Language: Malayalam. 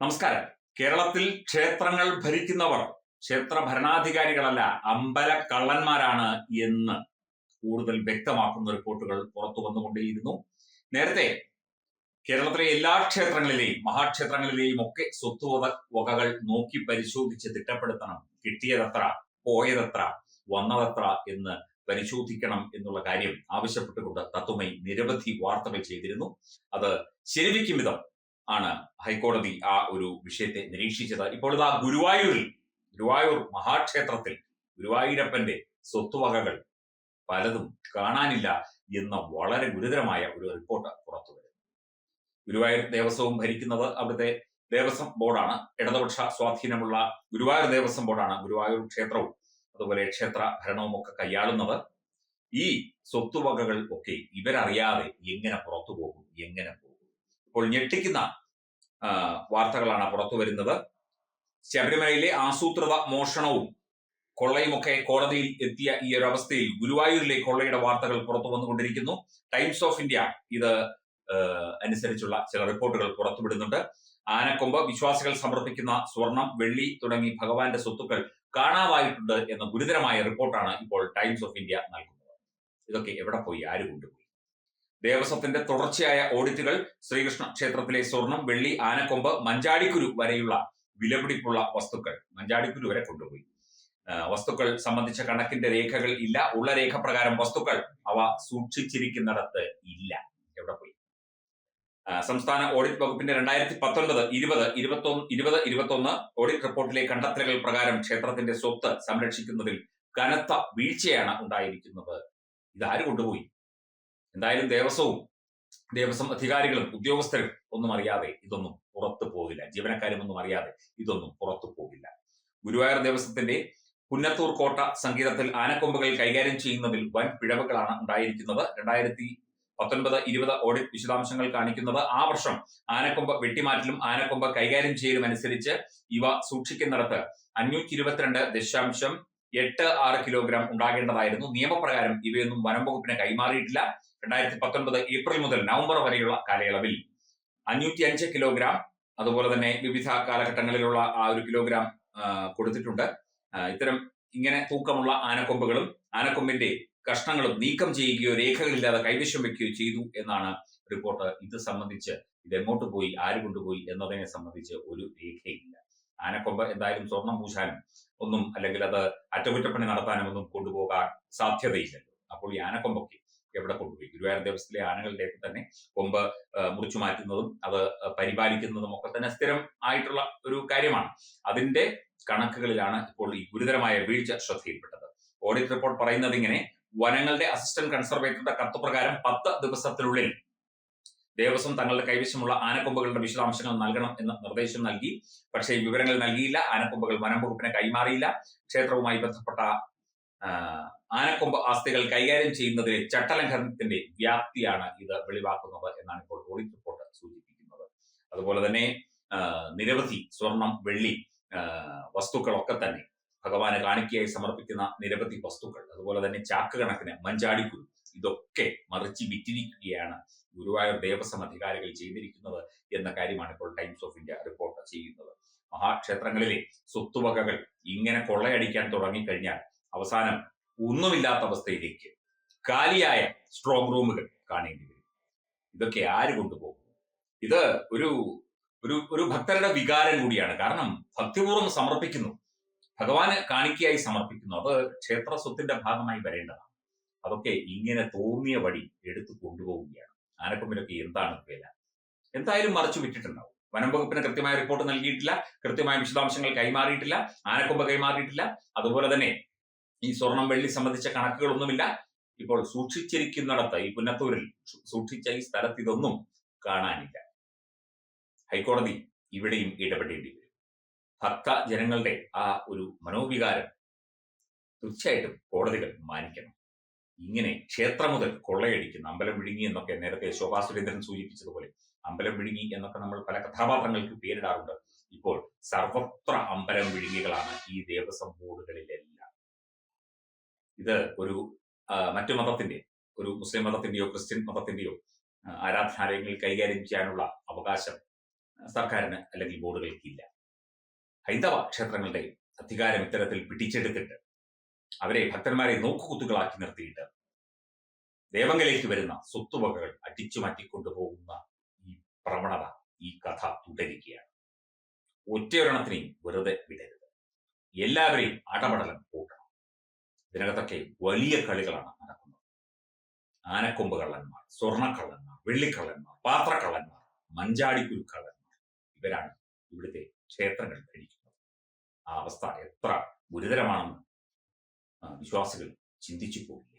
നമസ്കാരം. കേരളത്തിൽ ക്ഷേത്രങ്ങൾ ഭരിക്കുന്നവർ ക്ഷേത്ര ഭരണാധികാരികളല്ല അമ്പല കള്ളന്മാരാണ് എന്ന് കൂടുതൽ വ്യക്തമാക്കുന്ന റിപ്പോർട്ടുകൾ പുറത്തു വന്നുകൊണ്ടേയിരുന്നു. നേരത്തെ കേരളത്തിലെ എല്ലാ ക്ഷേത്രങ്ങളിലെയും മഹാക്ഷേത്രങ്ങളിലെയും ഒക്കെ സ്വത്ത് വകകൾ നോക്കി പരിശോധിച്ച് തിട്ടപ്പെടുത്തണം. കിട്ടിയതത്ര പോയതത്ര വന്നതത്ര എന്ന് പരിശോധിക്കണം എന്നുള്ള കാര്യം ആവശ്യപ്പെട്ടുകൊണ്ട് തത്വമൈ നിരവധി വാർത്തകൾ ചെയ്തിരുന്നു. അത് ശരിവിക്കും വിധം ആണ് ഹൈക്കോടതി ആ ഒരു വിഷയത്തെ നിരീക്ഷിച്ചത്. ഇപ്പോൾ ആ ഗുരുവായൂരിൽ ഗുരുവായൂർ മഹാക്ഷേത്രത്തിൽ ഗുരുവായൂരപ്പന്റെ സ്വത്തുവകകൾ പലതും കാണാനില്ല എന്ന വളരെ ഗുരുതരമായ ഒരു റിപ്പോർട്ട് പുറത്തു വരുന്നു. ഗുരുവായൂർ ദേവസ്വവും ഭരിക്കുന്നത് അവിടുത്തെ ദേവസ്വം ബോർഡാണ്. ഇടതുപക്ഷ സ്വാധീനമുള്ള ഗുരുവായൂർ ദേവസ്വം ബോർഡാണ് ഗുരുവായൂർ ക്ഷേത്രവും അതുപോലെ ക്ഷേത്ര ഭരണവും ഒക്കെ കൈയാളുന്നത്. ഈ സ്വത്തുവകകൾ ഒക്കെ ഇവരറിയാതെ എങ്ങനെ പുറത്തു പോകും എങ്ങനെ പോകും ഇപ്പോൾ ഞെട്ടിക്കുന്ന വാർത്തകളാണ് പുറത്തു വരുന്നത്. ശബരിമലയിലെ ആസൂത്രിത മോഷണവും കൊള്ളയുമൊക്കെ കോടതിയിൽ എത്തിയ ഈ ഒരു അവസ്ഥയിൽ ഗുരുവായൂരിലെ കൊള്ളയുടെ വാർത്തകൾ പുറത്തു വന്നുകൊണ്ടിരിക്കുന്നു. ടൈംസ് ഓഫ് ഇന്ത്യ ഇത് അനുസരിച്ചുള്ള ചില റിപ്പോർട്ടുകൾ പുറത്തുവിടുന്നുണ്ട് ആനക്കൊമ്പ് വിശ്വാസികൾ സമർപ്പിക്കുന്ന സ്വർണം വെള്ളി തുടങ്ങി ഭഗവാന്റെ സ്വത്തുക്കൾ കാണാതായിട്ടുണ്ട് എന്ന ഗുരുതരമായ റിപ്പോർട്ടാണ് ഇപ്പോൾ ടൈംസ് ഓഫ് ഇന്ത്യ നൽകുന്നത്. ഇതൊക്കെ എവിടെ പോയി? ആര് കൊണ്ടുപോയി? ദേവസ്വത്തിന്റെ തുടർച്ചയായ ഓഡിറ്റുകൾ ശ്രീകൃഷ്ണ ക്ഷേത്രത്തിലെ സ്വർണം വെള്ളി ആനക്കൊമ്പ് മഞ്ചാടിക്കുരു വരെയുള്ള വിലപിടിപ്പുള്ള വസ്തുക്കൾ. മഞ്ചാടിക്കുരു വരെ കൊണ്ടുപോയി. വസ്തുക്കൾ സംബന്ധിച്ച കണക്കിന്റെ രേഖകൾ ഇല്ല. ഉള്ള രേഖ പ്രകാരം വസ്തുക്കൾ അവ സൂക്ഷിച്ചിരിക്കുന്നിടത്ത് ഇല്ല. എവിടെ പോയി? സംസ്ഥാന ഓഡിറ്റ് വകുപ്പിന്റെ രണ്ടായിരത്തി പത്തൊൻപത് ഇരുപത് ഇരുപത്തൊന്ന് ഇരുപത് ഇരുപത്തൊന്ന് ഓഡിറ്റ് റിപ്പോർട്ടിലെ കണ്ടെത്തലുകൾ പ്രകാരം ക്ഷേത്രത്തിന്റെ സ്വത്ത് സംരക്ഷിക്കുന്നതിൽ കനത്ത വീഴ്ചയാണ് ഉണ്ടായിരിക്കുന്നത്. ഇതാര് കൊണ്ടുപോയി? എന്തായാലും ദേവസ്വവും ദേവസ്വം അധികാരികളും ഉദ്യോഗസ്ഥരും ഒന്നും അറിയാതെ ഇതൊന്നും പുറത്തു പോകില്ല. ജീവനക്കാരും ഒന്നും അറിയാതെ ഇതൊന്നും പുറത്തു പോകില്ല. ഗുരുവായൂർ ദേവസ്വത്തിന്റെ പുന്നത്തൂർ കോട്ട സംഗീതത്തിൽ ആനക്കൊമ്പുകൾ കൈകാര്യം ചെയ്യുന്നതിൽ വൻ പിഴവുകളാണ് ഉണ്ടായിരിക്കുന്നത്. രണ്ടായിരത്തി പത്തൊൻപത് ഇരുപത് ഓഡിറ്റ് വിശദാംശങ്ങൾ കാണിക്കുന്നത് ആ വർഷം ആനക്കൊമ്പ് വെട്ടിമാറ്റലും ആനക്കൊമ്പ് കൈകാര്യം ചെയ്യലും അനുസരിച്ച് ഇവ സൂക്ഷിക്കുന്നിടത്ത് അഞ്ഞൂറ്റി ഇരുപത്തിരണ്ട് ദശാംശം എട്ട് ആറ് കിലോഗ്രാം ഉണ്ടാകേണ്ടതായിരുന്നു. നിയമപ്രകാരം ഇവയൊന്നും വനം വകുപ്പിന് കൈമാറിയിട്ടില്ല. രണ്ടായിരത്തി പത്തൊൻപത് ഏപ്രിൽ മുതൽ നവംബർ വരെയുള്ള കാലയളവിൽ. അഞ്ഞൂറ്റി അഞ്ച് കിലോഗ്രാം അതുപോലെ തന്നെ വിവിധ കാലഘട്ടങ്ങളിലുള്ള ആ ഒരു കിലോഗ്രാം കൊടുത്തിട്ടുണ്ട്. ഇത്തരം ഇങ്ങനെ തൂക്കമുള്ള ആനക്കൊമ്പുകളും ആനക്കൊമ്പിന്റെ കഷ്ണങ്ങളും നീക്കം ചെയ്യുകയോ രേഖകളില്ലാതെ കൈവശം വെക്കുകയോ ചെയ്തു എന്നാണ് റിപ്പോർട്ട്. ഇത് സംബന്ധിച്ച് ഇത് എങ്ങോട്ട് പോയി ആര് കൊണ്ടുപോയി എന്നതിനെ സംബന്ധിച്ച് ഒരു രേഖയില്ല. ആനക്കൊമ്പ് എന്തായാലും സ്വർണം പൂശാനും ഒന്നും അല്ലെങ്കിൽ അത് അറ്റകുറ്റപ്പണി നടത്താനും ഒന്നും കൊണ്ടുപോകാൻ സാധ്യതയില്ലല്ലോ അപ്പോൾ ഈ ആനക്കൊമ്പൊക്കെ എവിടെ കൊണ്ടുപോയി? ഗുരുവായൂർ ദേവസ്ഥത്തിലെ ആനകളുടെ തന്നെ കൊമ്പ് മുറിച്ചു മാറ്റുന്നതും അത് പരിപാലിക്കുന്നതും ഒക്കെ തന്നെ സ്ഥിരം ആയിട്ടുള്ള ഒരു കാര്യമാണ്. അതിന്റെ കണക്കുകളിലാണ് ഇപ്പോൾ ഈ ഗുരുതരമായ വീഴ്ച ശ്രദ്ധയിൽപ്പെട്ടത്. ഓഡിറ്റ് റിപ്പോർട്ട് പറയുന്നത് ഇങ്ങനെ വനങ്ങളുടെ അസിസ്റ്റന്റ് കൺസർവേറ്ററുടെ കത്തുപ്രകാരം പത്ത് ദിവസത്തിനുള്ളിൽ ദേവസ്വം തങ്ങളുടെ കൈവശമുള്ള ആനക്കൊമ്പുകളുടെ വിശദാംശങ്ങൾ നൽകണം എന്ന നിർദ്ദേശം നൽകി. പക്ഷേ വിവരങ്ങൾ നൽകിയില്ല. ആനക്കൊമ്പുകൾ വനം വകുപ്പിന് കൈമാറിയില്ല. ക്ഷേത്രവുമായി ബന്ധപ്പെട്ട ആനക്കൊമ്പ് ആസ്തികൾ കൈകാര്യം ചെയ്യുന്നതിലെ ചട്ടലംഘനത്തിന്റെ വ്യാപ്തിയാണ് ഇത് വെളിവാക്കുന്നത് എന്നാണ് ഇപ്പോൾ ഓഡിറ്റ് റിപ്പോർട്ട് സൂചിപ്പിക്കുന്നത്. അതുപോലെ തന്നെ നിരവധി സ്വർണം വെള്ളി വസ്തുക്കളൊക്കെ തന്നെ ഭഗവാന് കാണിക്കയായി സമർപ്പിക്കുന്ന നിരവധി വസ്തുക്കൾ. അതുപോലെ തന്നെ ചാക്ക് കണക്കിന് മഞ്ചാടിക്കുരു ഇതൊക്കെ മറിച്ച് വിറ്റിരിക്കുകയാണ് ഗുരുവായൂർ ദേവസ്വം അധികാരികൾ ചെയ്തിരിക്കുന്നത് എന്ന കാര്യമാണ് ഇപ്പോൾ ടൈംസ് ഓഫ് ഇന്ത്യ റിപ്പോർട്ട് ചെയ്യുന്നത്. മഹാക്ഷേത്രങ്ങളിലെ സ്വത്തുവകകൾ ഇങ്ങനെ കൊള്ളയടിക്കാൻ തുടങ്ങിക്കഴിഞ്ഞാൽ അവസാനം ഒന്നുമില്ലാത്ത അവസ്ഥയിലേക്ക് കാലിയായ സ്ട്രോങ് റൂമുകൾ കാണേണ്ടി വരും. ഇതൊക്കെ ആര് കൊണ്ടുപോകും? ഇത് ഒരു ഒരു ഒരു ഭക്തരുടെ വികാരം കൂടിയാണ്. കാരണം ഭക്തിപൂർവം സമർപ്പിക്കുന്നു. ഭഗവാന് കാണിക്കയായി സമർപ്പിക്കുന്നു. അത് ക്ഷേത്ര സ്വത്തിന്റെ ഭാഗമായി വരേണ്ടതാണ്. അതൊക്കെ ഇങ്ങനെ തോന്നിയ വഴി എടുത്തു കൊണ്ടുപോവുകയാണ്. ആനക്കൊമ്പിനൊക്കെ എന്താണ് വില? എന്തായാലും മറച്ചു വിട്ടിട്ടുണ്ടാവും. വനം വകുപ്പിന് കൃത്യമായ റിപ്പോർട്ട് നൽകിയിട്ടില്ല. കൃത്യമായ വിശദാംശങ്ങൾ കൈമാറിയിട്ടില്ല. ആനക്കൊമ്പ് കൈമാറിയിട്ടില്ല. അതുപോലെ തന്നെ ഈ സ്വർണം വെള്ളി സംബന്ധിച്ച കണക്കുകളൊന്നുമില്ല. ഇപ്പോൾ സൂക്ഷിച്ചിരിക്കുന്നിടത്ത് ഈ പുന്നത്തൂരിൽ സൂക്ഷിച്ച ഈ സ്ഥലത്ത് ഇതൊന്നും കാണാനില്ല. ഹൈക്കോടതി ഇവിടെയും ഇടപെടേണ്ടി വരും. ഭക്ത ജനങ്ങളുടെ ആ ഒരു മനോവികാരം തീർച്ചയായിട്ടും കോടതികൾ മാനിക്കണം. ഇങ്ങനെ ക്ഷേത്രം മുതൽ കൊള്ളയടിക്കുന്ന അമ്പലം വിഴുങ്ങി എന്നൊക്കെ നേരത്തെ ശോഭാ സുരേന്ദ്രൻ സൂചിപ്പിച്ചതുപോലെ അമ്പലം വിഴുങ്ങി എന്നൊക്കെ നമ്മൾ പല കഥാപാത്രങ്ങൾക്ക് പേരിടാറുണ്ട്. ഇപ്പോൾ സർവത്ര അമ്പലം വിഴുങ്ങികളാണ് ഈ ദേവസ്വം ബോർഡുകളിലെല്ലാം. ഇത് ഒരു മറ്റു മതത്തിന്റെ ഒരു മുസ്ലിം മതത്തിന്റെയോ ക്രിസ്ത്യൻ മതത്തിന്റെയോ ആരാധനാലയങ്ങൾ കൈകാര്യം ചെയ്യാനുള്ള അവകാശം സർക്കാരിന് അല്ലെങ്കിൽ ബോർഡുകൾക്കില്ല. ഹൈന്ദവ ക്ഷേത്രങ്ങളുടെ അധികാരം ഇത്തരത്തിൽ പിടിച്ചെടുത്തിട്ട് അവരെ ഭക്തന്മാരെ നോക്കുകുത്തുകളാക്കി നിർത്തിയിട്ട് ദേവങ്ങളിലേക്ക് വരുന്ന സ്വത്തുവകകൾ അടിച്ചു മാറ്റിക്കൊണ്ടുപോകുന്ന ഈ പ്രവണത ഈ കഥ തുടരുകയാണ്. ഒറ്റയൊരെണ്ണത്തിനെയും വെറുതെ വിടരുത്. എല്ലാവരെയും അടപടലം കൂട്ടണം. ഇതിനകത്തൊക്കെ വലിയ കളികളാണ് നടക്കുന്നത്. ആനക്കൊമ്പ് കള്ളന്മാർ സ്വർണക്കള്ളന്മാർ വെള്ളിക്കള്ളന്മാർ പാത്രക്കള്ളന്മാർ മഞ്ചാടിക്കുരു കള്ളന്മാർ ഇവരാണ് ഇവിടുത്തെ ക്ഷേത്രങ്ങൾ ഭരിക്കുന്നത്. ആ അവസ്ഥ എത്ര ഗുരുതരമാണെന്ന് ആ, വിശ്വാസികൾ ചിന്തിച്ചു പോകില്ല